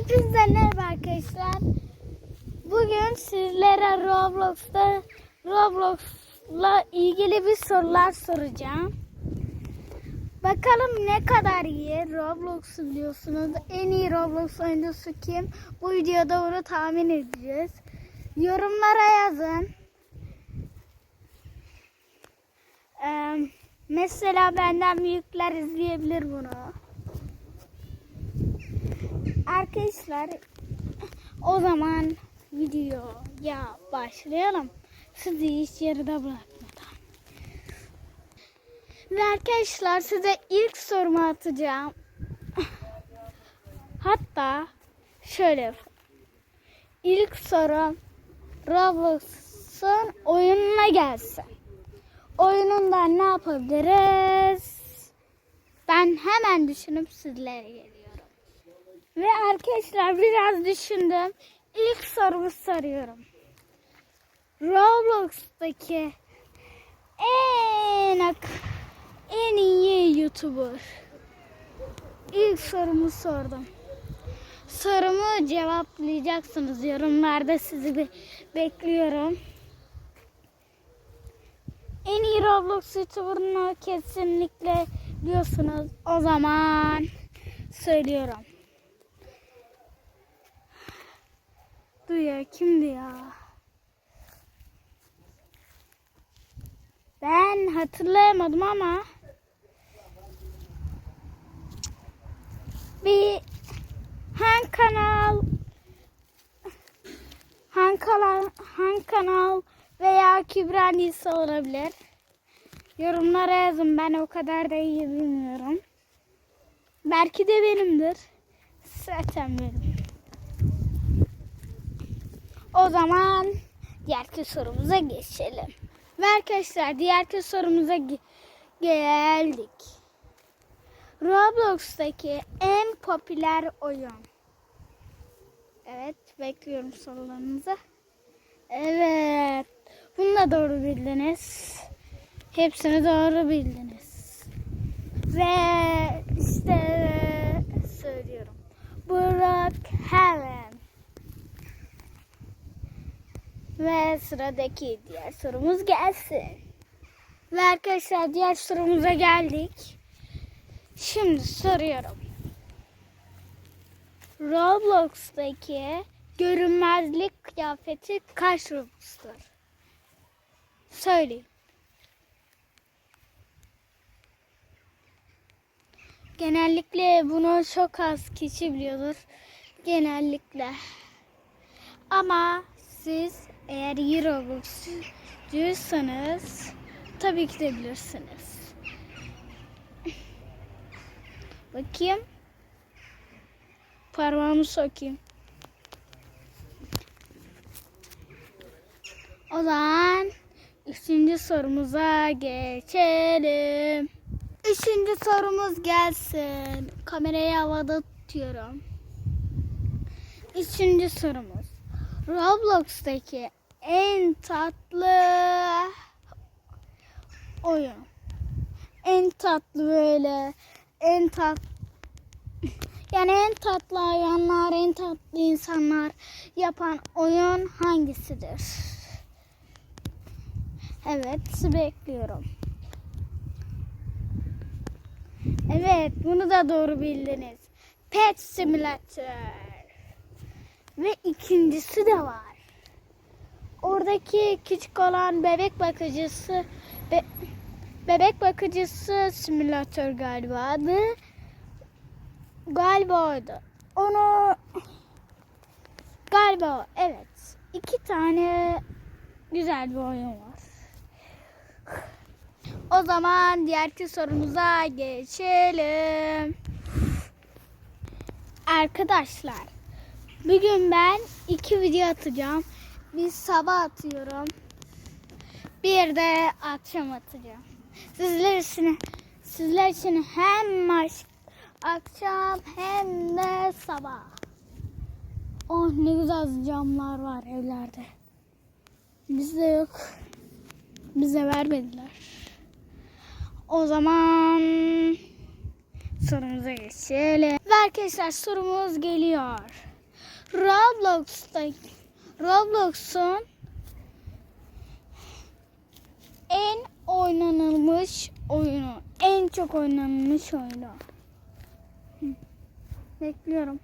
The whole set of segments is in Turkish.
Hepinize merhaba arkadaşlar. Bugün sizlere Roblox'ta Roblox'la ilgili bir sorular soracağım. Bakalım ne kadar iyi Roblox'u biliyorsunuz. En iyi Roblox oyuncusu kim? Bu videoda onu tahmin edeceğiz. Yorumlara yazın. Ee, mesela benden büyükler izleyebilir bunu. Arkadaşlar o zaman videoya başlayalım. Sizi hiç yarıda bırakmadan. Ve arkadaşlar size ilk sorumu atacağım. Hatta şöyle. İlk sorum Roblox'un oyununa gelsin. Oyununda ne yapabiliriz? Ben hemen düşünüp sizlere geliyorum. Ve arkadaşlar biraz düşündüm. İlk sorumu soruyorum. Roblox'taki en ak en iyi YouTuber. İlk sorumu sordum. Sorumu cevaplayacaksınız. Yorumlarda sizi be- bekliyorum. En iyi Roblox YouTuber'ını kesinlikle biliyorsunuz. O zaman söylüyorum. Duyuyor kimdi ya? Ben hatırlayamadım ama bir Han kanal Han kanal Han kanal veya Kübra Nisa olabilir. Yorumlara yazın ben o kadar da iyi bilmiyorum. Belki de benimdir. Zaten benim. O zaman diğerki sorumuza geçelim. Ve arkadaşlar diğerki sorumuza ge- geldik. Roblox'taki en popüler oyun. Evet, bekliyorum sorularınızı. Evet, bunu da doğru bildiniz. Hepsini doğru bildiniz. Ve işte söylüyorum. Brookhaven. Ve sıradaki diğer sorumuz gelsin. Ve arkadaşlar diğer sorumuza geldik. Şimdi soruyorum. Roblox'taki görünmezlik kıyafeti kaç Robux'tur? Söyleyin. Genellikle bunu çok az kişi biliyordur. Genellikle. Ama siz eğer iyi Robux'cuysanız tabii ki de bilirsiniz. Bakayım. Parmağımı sokayım. O zaman üçüncü sorumuza geçelim. Üçüncü sorumuz gelsin. Kamerayı havada tutuyorum. Üçüncü sorumuz. Roblox'taki en tatlı oyun. En tatlı böyle en tat yani en tatlı hayvanlar, en tatlı insanlar yapan oyun hangisidir? Evet, bekliyorum. Evet, bunu da doğru bildiniz. Pet Simulator. Ve ikincisi de var. Oradaki küçük olan bebek bakıcısı be- bebek bakıcısı simülatör galiba adı. Galiba oydu. Onu galiba evet. İki tane güzel bir oyun var. O zaman diğerki sorumuza geçelim. Arkadaşlar Bugün ben iki video atacağım. Bir sabah atıyorum. Bir de akşam atacağım. Sizler için, sizler için hem akşam hem de sabah. Oh ne güzel camlar var evlerde. Bizde yok. Bize vermediler. O zaman sorumuza geçelim. Ve arkadaşlar sorumuz geliyor. Roblox'ta Roblox'un en oynanılmış oyunu. En çok oynanılmış oyunu. Bekliyorum.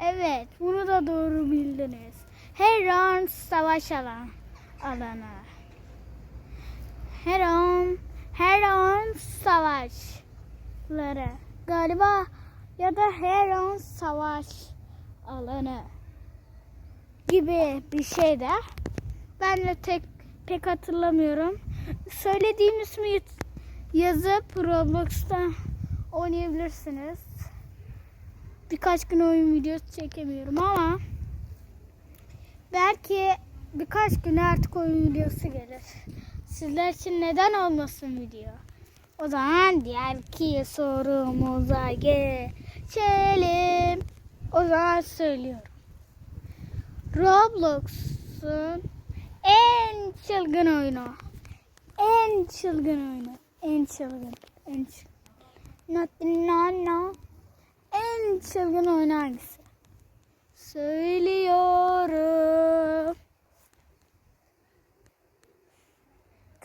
Evet, bunu da doğru bildiniz. Her an savaş alan, alanı. Her an, her an savaşları. Galiba ya da her an savaş alanı gibi bir şey de. Ben de tek pek hatırlamıyorum. Söylediğim ismi yazıp Roblox'ta oynayabilirsiniz. Birkaç gün oyun videosu çekemiyorum ama belki birkaç gün artık oyun videosu gelir. Sizler için neden olmasın video? O zaman diğer iki sorumuza geçelim. O zaman söylüyorum. Roblox'un en çılgın oyunu. En çılgın oyunu. En çılgın. En çılgın. Not, no, no. En çılgın oyun hangisi? Söylüyorum.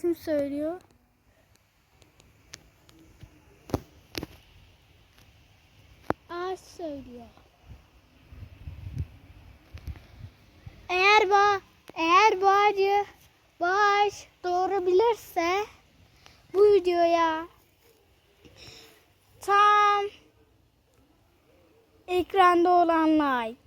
Kim söylüyor? Ağaç söylüyor. Eğer ba eğer bağcı bağış doğru bilirse bu videoya tam ekranda olan like